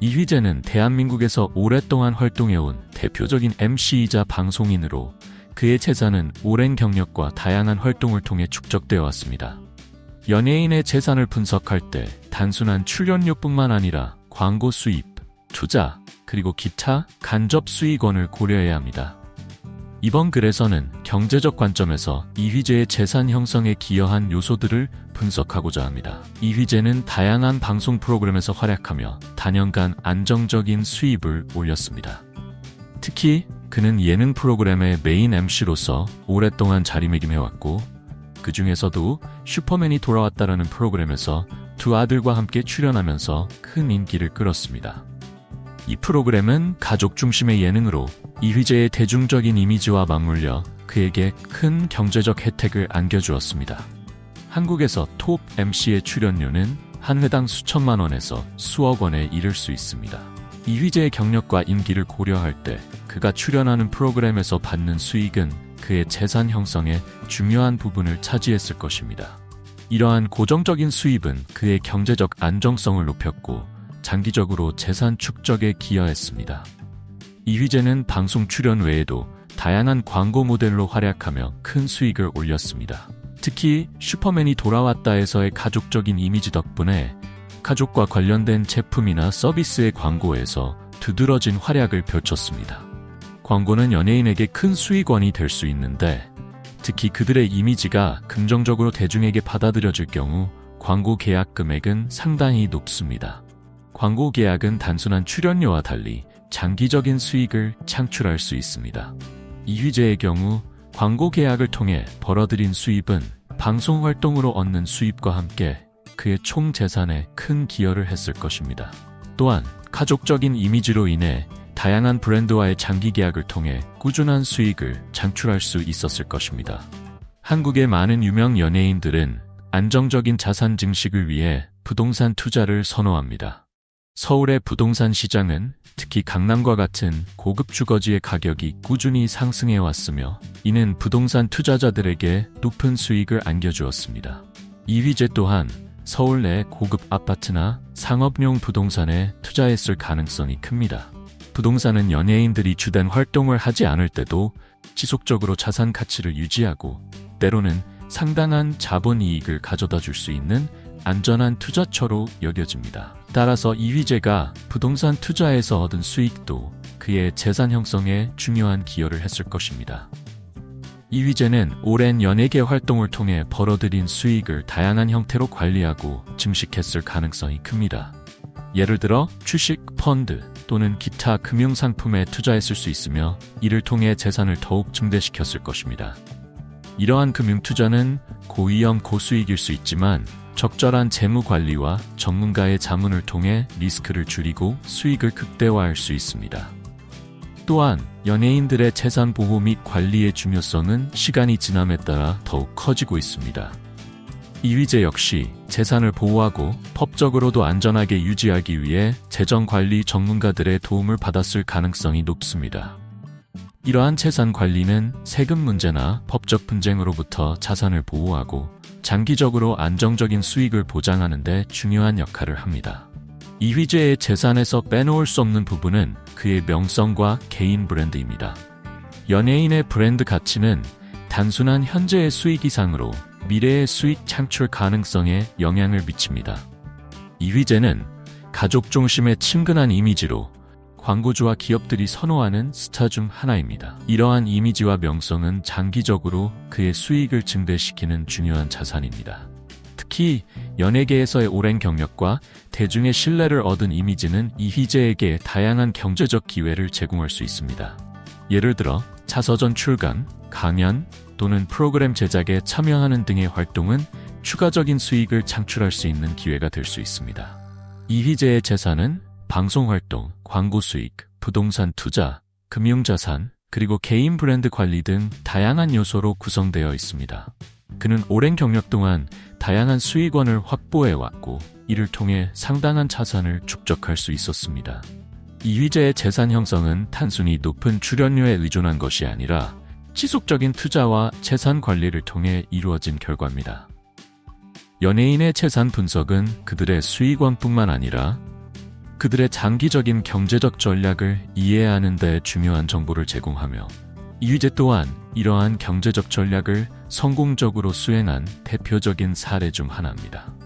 이휘재는 대한민국에서 오랫동안 활동해온 대표적인 MC이자 방송인으로 그의 재산은 오랜 경력과 다양한 활동을 통해 축적되어 왔습니다. 연예인의 재산을 분석할 때 단순한 출연료뿐만 아니라 광고 수입, 투자, 그리고 기타 간접 수익원을 고려해야 합니다. 이번 글에서는 경제적 관점에서 이휘재의 재산 형성에 기여한 요소들을 분석하고자 합니다. 이휘재는 다양한 방송 프로그램에서 활약하며 단연간 안정적인 수입을 올렸습니다. 특히 그는 예능 프로그램의 메인 MC로서 오랫동안 자리매김해왔고 그 중에서도 슈퍼맨이 돌아왔다라는 프로그램에서 두 아들과 함께 출연하면서 큰 인기를 끌었습니다. 이 프로그램은 가족 중심의 예능으로 이휘재의 대중적인 이미지와 맞물려 그에게 큰 경제적 혜택을 안겨주었습니다. 한국에서 톱 MC의 출연료는 한 회당 수천만 원에서 수억 원에 이를 수 있습니다. 이휘재의 경력과 인기를 고려할 때 그가 출연하는 프로그램에서 받는 수익은 그의 재산 형성에 중요한 부분을 차지했을 것입니다. 이러한 고정적인 수입은 그의 경제적 안정성을 높였고 장기적으로 재산 축적에 기여했습니다. 이휘재는 방송 출연 외에도 다양한 광고 모델로 활약하며 큰 수익을 올렸습니다. 특히 슈퍼맨이 돌아왔다에서의 가족적인 이미지 덕분에 가족과 관련된 제품이나 서비스의 광고에서 두드러진 활약을 펼쳤습니다. 광고는 연예인에게 큰 수익원이 될 수 있는데 특히 그들의 이미지가 긍정적으로 대중에게 받아들여질 경우 광고 계약 금액은 상당히 높습니다. 광고 계약은 단순한 출연료와 달리 장기적인 수익을 창출할 수 있습니다. 이휘재의 경우 광고 계약을 통해 벌어들인 수입은 방송 활동으로 얻는 수입과 함께 그의 총 재산에 큰 기여를 했을 것입니다. 또한 가족적인 이미지로 인해 다양한 브랜드와의 장기 계약을 통해 꾸준한 수익을 창출할 수 있었을 것입니다. 한국의 많은 유명 연예인들은 안정적인 자산 증식을 위해 부동산 투자를 선호합니다. 서울의 부동산 시장은 특히 강남과 같은 고급 주거지의 가격이 꾸준히 상승해 왔으며 이는 부동산 투자자들에게 높은 수익을 안겨주었습니다. 이휘재 또한 서울 내 고급 아파트나 상업용 부동산에 투자했을 가능성이 큽니다. 부동산은 연예인들이 주된 활동을 하지 않을 때도 지속적으로 자산 가치를 유지하고 때로는 상당한 자본 이익을 가져다 줄 수 있는 안전한 투자처로 여겨집니다. 따라서 이휘재가 부동산 투자에서 얻은 수익도 그의 재산 형성에 중요한 기여를 했을 것입니다. 이휘재는 오랜 연예계 활동을 통해 벌어들인 수익을 다양한 형태로 관리하고 증식했을 가능성이 큽니다. 예를 들어 주식, 펀드 또는 기타 금융상품에 투자했을 수 있으며 이를 통해 재산을 더욱 증대시켰을 것입니다. 이러한 금융 투자는 고위험 고수익일 수 있지만 적절한 재무 관리와 전문가의 자문을 통해 리스크를 줄이고 수익을 극대화할 수 있습니다. 또한 연예인들의 재산 보호 및 관리의 중요성은 시간이 지남에 따라 더욱 커지고 있습니다. 이휘재 역시 재산을 보호하고 법적으로도 안전하게 유지하기 위해 재정 관리 전문가들의 도움을 받았을 가능성이 높습니다. 이러한 재산 관리는 세금 문제나 법적 분쟁으로부터 자산을 보호하고 장기적으로 안정적인 수익을 보장하는 데 중요한 역할을 합니다. 이휘재의 재산에서 빼놓을 수 없는 부분은 그의 명성과 개인 브랜드입니다. 연예인의 브랜드 가치는 단순한 현재의 수익 이상으로 미래의 수익 창출 가능성에 영향을 미칩니다. 이휘재는 가족 중심의 친근한 이미지로 광고주와 기업들이 선호하는 스타 중 하나입니다. 이러한 이미지와 명성은 장기적으로 그의 수익을 증대시키는 중요한 자산입니다. 특히 연예계에서의 오랜 경력과 대중의 신뢰를 얻은 이미지는 이휘재에게 다양한 경제적 기회를 제공할 수 있습니다. 예를 들어 자서전 출간, 강연 또는 프로그램 제작에 참여하는 등의 활동은 추가적인 수익을 창출할 수 있는 기회가 될 수 있습니다. 이휘재의 재산은 방송활동, 광고 수익, 부동산 투자, 금융자산, 그리고 개인 브랜드 관리 등 다양한 요소로 구성되어 있습니다. 그는 오랜 경력 동안 다양한 수익원을 확보해왔고 이를 통해 상당한 자산을 축적할 수 있었습니다. 이휘재의 재산 형성은 단순히 높은 출연료에 의존한 것이 아니라 지속적인 투자와 재산 관리를 통해 이루어진 결과입니다. 연예인의 재산 분석은 그들의 수익원뿐만 아니라 그들의 장기적인 경제적 전략을 이해하는 데 중요한 정보를 제공하며 이휘재 또한 이러한 경제적 전략을 성공적으로 수행한 대표적인 사례 중 하나입니다.